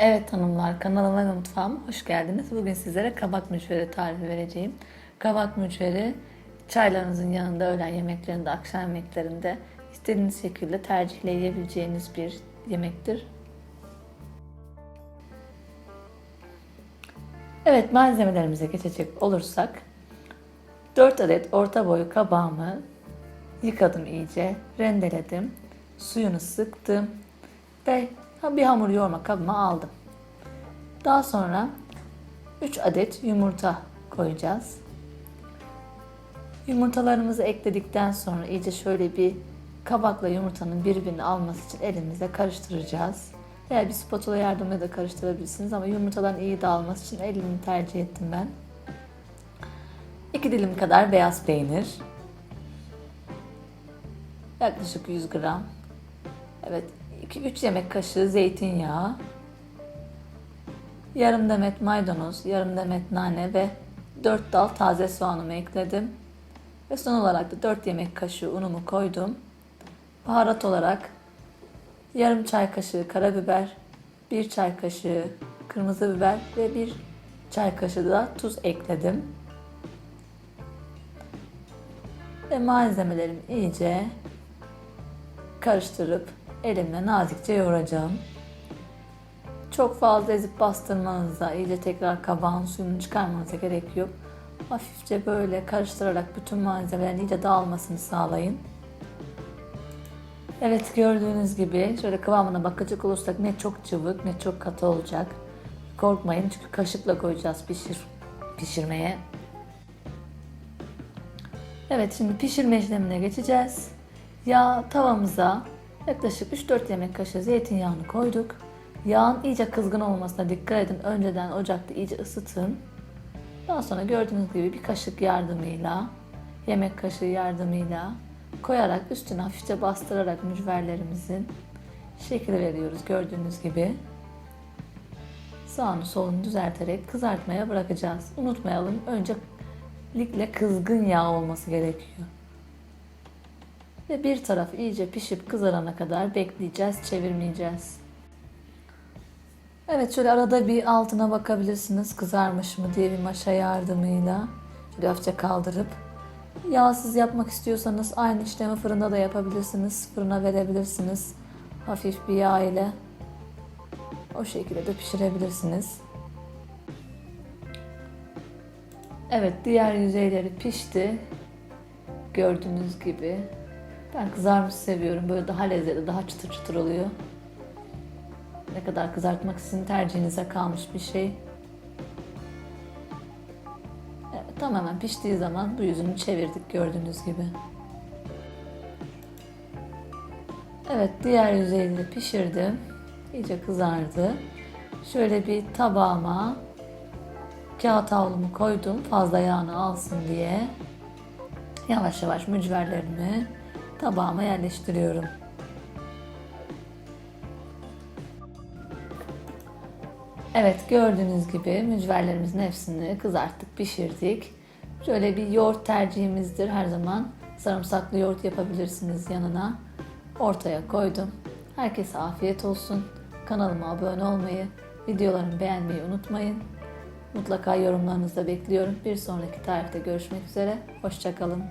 Evet hanımlar kanalıma ve mutfağıma hoş geldiniz. Bugün sizlere kabak mücveri tarifi vereceğim. Kabak mücveri çaylarınızın yanında, öğlen yemeklerinde, akşam yemeklerinde istediğiniz şekilde tercihle yiyebileceğiniz bir yemektir. Evet malzemelerimize geçecek olursak 4 adet orta boy kabağımı yıkadım iyice, rendeledim, suyunu sıktım ve bir hamur yoğurma kabıma aldım. Daha sonra 3 adet yumurta koyacağız. Yumurtalarımızı ekledikten sonra iyice şöyle bir kabakla yumurtanın birbirini alması için elimizle karıştıracağız. Veya bir spatula yardımıyla da karıştırabilirsiniz ama yumurtaların iyi dağılması için elimi tercih ettim ben. 2 dilim kadar beyaz peynir. Yaklaşık 100 gram. Evet, 2-3 yemek kaşığı zeytinyağı. Yarım demet maydanoz, yarım demet nane ve 4 dal taze soğanımı ekledim. Ve son olarak da 4 yemek kaşığı unumu koydum. Baharat olarak yarım çay kaşığı karabiber, 1 çay kaşığı kırmızı biber ve 1 çay kaşığı da tuz ekledim. Ve malzemelerimi iyice karıştırıp elimle nazikçe yoğuracağım. Çok fazla ezip bastırmanıza, iyice tekrar kabağın suyunu çıkarmanıza gerek yok. Hafifçe böyle karıştırarak bütün malzemelerin iyice dağılmasını sağlayın. Evet gördüğünüz gibi şöyle kıvamına bakacak olursak ne çok cıvık ne çok katı olacak. Korkmayın çünkü kaşıkla koyacağız pişir pişirmeye. Evet şimdi pişirme işlemine geçeceğiz. Yağ tavamıza yaklaşık 3-4 yemek kaşığı zeytinyağını koyduk. Yağın iyice kızgın olmasına dikkat edin. Önceden ocakta iyice ısıtın. Daha sonra gördüğünüz gibi bir kaşık yardımıyla, yemek kaşığı yardımıyla koyarak üstüne hafifçe bastırarak mücverlerimizin şekil veriyoruz gördüğünüz gibi. Sağını solunu düzelterek kızartmaya bırakacağız. Unutmayalım öncelikle kızgın yağ olması gerekiyor. Ve bir taraf iyice pişip kızarana kadar bekleyeceğiz, çevirmeyeceğiz. Evet şöyle arada bir altına bakabilirsiniz kızarmış mı diye bir maşa yardımıyla şöyle hafifçe kaldırıp yağsız yapmak istiyorsanız aynı işlemi fırında da yapabilirsiniz. Fırına verebilirsiniz. Hafif bir yağ ile o şekilde de pişirebilirsiniz. Evet diğer yüzeyleri pişti. Gördüğünüz gibi. Ben kızarmış seviyorum. Böyle daha lezzetli, daha çıtır çıtır oluyor. Ne kadar kızartmak sizin tercihinize kalmış bir şey. Evet, tamamen piştiği zaman bu yüzünü çevirdik gördüğünüz gibi. Evet diğer yüzeyleri pişirdim. İyice kızardı. Şöyle bir tabağıma kağıt havlumu koydum fazla yağını alsın diye. Yavaş yavaş mücverlerimi tabağıma yerleştiriyorum. Evet gördüğünüz gibi mücverlerimizin hepsini kızarttık, pişirdik. Şöyle bir yoğurt tercihimizdir her zaman. Sarımsaklı yoğurt yapabilirsiniz yanına. Ortaya koydum. Herkese afiyet olsun. Kanalıma abone olmayı, videolarımı beğenmeyi unutmayın. Mutlaka yorumlarınızı da bekliyorum. Bir sonraki tarifte görüşmek üzere. Hoşçakalın.